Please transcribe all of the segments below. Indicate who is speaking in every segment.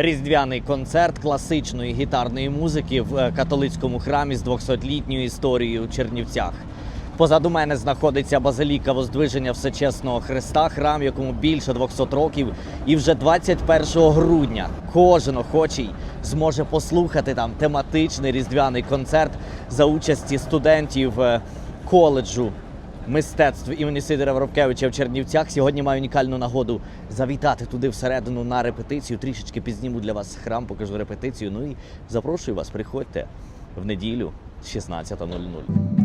Speaker 1: Різдвяний концерт класичної гітарної музики в е, католицькому храмі з 200-літньою історією у Чернівцях. Позаду мене знаходиться базиліка Воздвиження Всечесного Христа, храм, якому більше 200 років. І вже 21 грудня кожен охочий зможе послухати там тематичний різдвяний концерт за участі студентів е, коледжу мистецтв імені Сидора Воробкевича в Чернівцях. Сьогодні маю унікальну нагоду завітати туди всередину на репетицію. Трішечки пізніму для вас храм, покажу репетицію. Ну і запрошую вас, приходьте в неділю 16.00.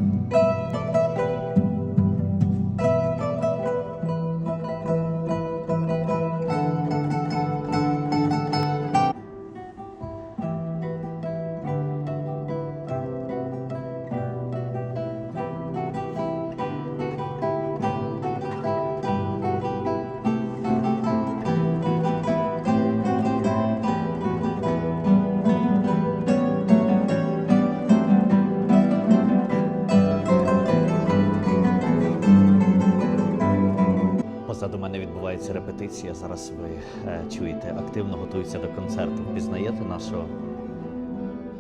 Speaker 1: Позаду мене відбувається репетиція. Зараз ви е, чуєте, активно готуються до концерту. Впізнаєте нашого,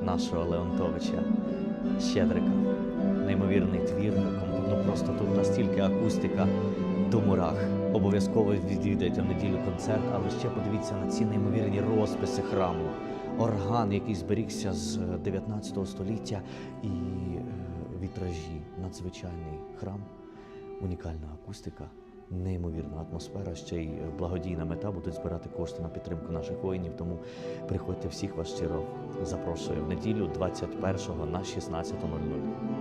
Speaker 1: нашого Леонтовича Щедрика. Неймовірний твір. ком- Ну просто тут настільки акустика до мурах. Обов'язково відвідайте в неділю концерт, але ще подивіться на ці неймовірні розписи храму. Орган, який зберігся з е, 19 століття, і е, вітражі. Надзвичайний храм, унікальна акустика. Неймовірна атмосфера, ще й е, благодійна мета будуть збирати кошти на підтримку наших воїнів. Тому приходьте всіх вас щиро запрошую в неділю 21-го на 16.00.